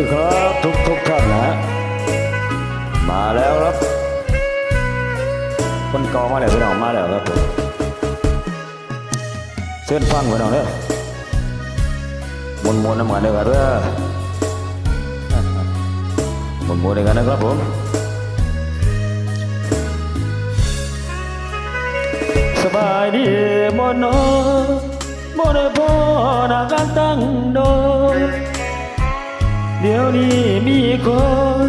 ดีครับทุกทุกท่านนะฮะมาแล้วครับคนก่ามาแล้วพี่น้องมาแล้วครับผมเส้นฟังพี่น้องเด้อมวนมวนน้ำหมือนเดียวกันเด้อมวนมวนเดียวกันนะครับผมสบายดีมอนอมได้พอหนาการตั้งโดน เดี๋ยวนี้มีคน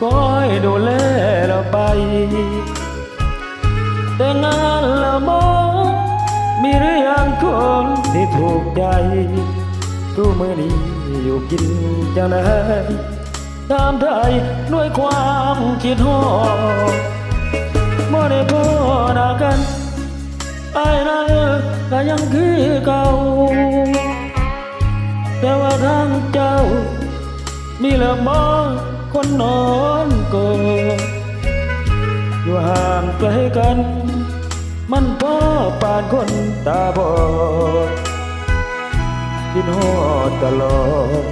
คอยดูแลเราไป แต่งานละมองมีหรือยังคนที่ถูกใจทุกมือนี้อยู่กินจังไดตามไทยด้วยความคิดฮอดบ่ได้พอหน้ากันไอ้นั้นก็ยังคือเก่า แต่ว่าทางเจ้า มีละมอคนนอนกอดอยู่ห่างไกลกัน มันพ่อปานคนตาบอดคิดฮอดตลอด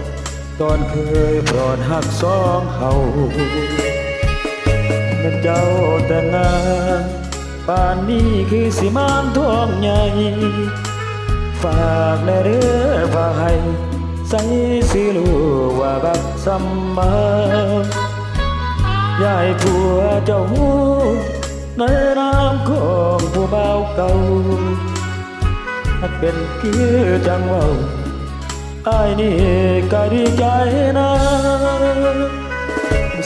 ตอนเคยปลอดหักสองเฮาเป็นเจ้าแต่งงานป่านนี้คือสิมานทองใหญ่ ฝากในเรือฝากให้ ใส่สิลูว่าบักสัมมายายผัวเจ้าหูในน้ำของผู้เบาวเก่าถ้าเป็นคือจังเว่าอายนี่ก็ดีใจนะ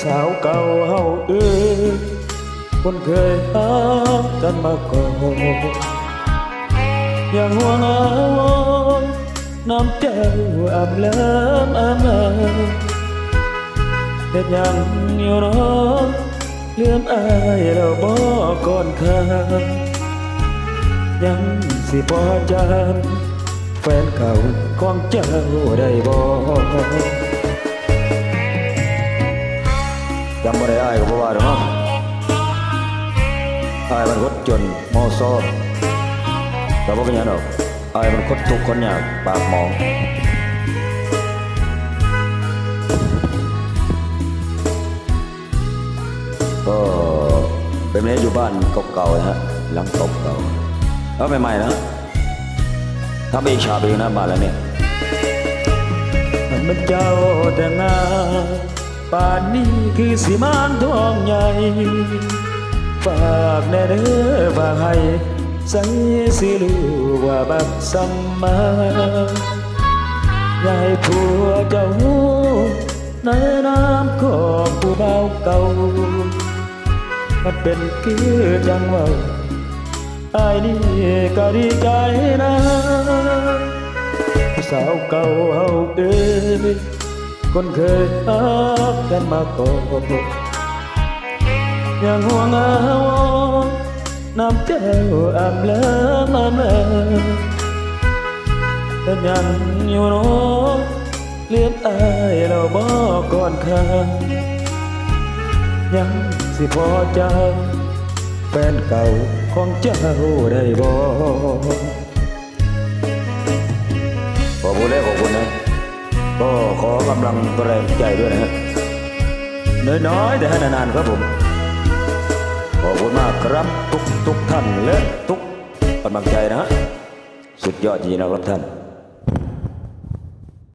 สาวเก่าเฮาเอ้ยคนเคยรักกันมาก่อนอย่างห่วงอา น้ำเจ้าอาบเลิมอามาเด็ดยังอยู่เนาะเลื่อมอายเราบ่ก่อนข้างยังสิพอจำแฟนเก่าของเจ้าได้บ่จำบ่ได้อายก็บ่ว่าดอกเนาะอายมันรถจนมอซอแต่ว่าเป็นหยังดอกอ มันคดทุกข์คนยากปากหมองก็เป็นเนี้อยู่บ้านเก่าๆนะฮะหลังเก่าๆแล้วใหม่ๆนะถ้าไปอีกชาไปอีกนะบ้านแล้วเนี่ยมันเป็นเจ้าแต่งงานป่านนี้คือสีมานทองใหญ่ ฝากแน่เด้อฝากให้ ว่าบักสัมมาอยายผัวเจ้าหูในน้ำของผู้เบาวเก่ามันเป็นคือจังเว่าอายนี่ก็ดีใจนะสาวเก่าเฮาเอ้ยคนเคยรักกันมาก่อนยังห่วงเอา น้ำเจ้าอาบเลิมอาเมแต่ยังอยู่เนอะเลี้ยงอายเราบอกก่อนข้ายังสิพอเจ้าแฟนเก่าของเจ้าได้บอกขอบคุณเลยขอบคุณนะก็ขอกำลังแรงใจด้วยนะฮะน้อยๆแต่ให้นานๆครับผมขอบคุณมาก รับทุกทุกท่านและทุกกำลังใจนะฮะสุดยอดจริงๆนะครับท่าน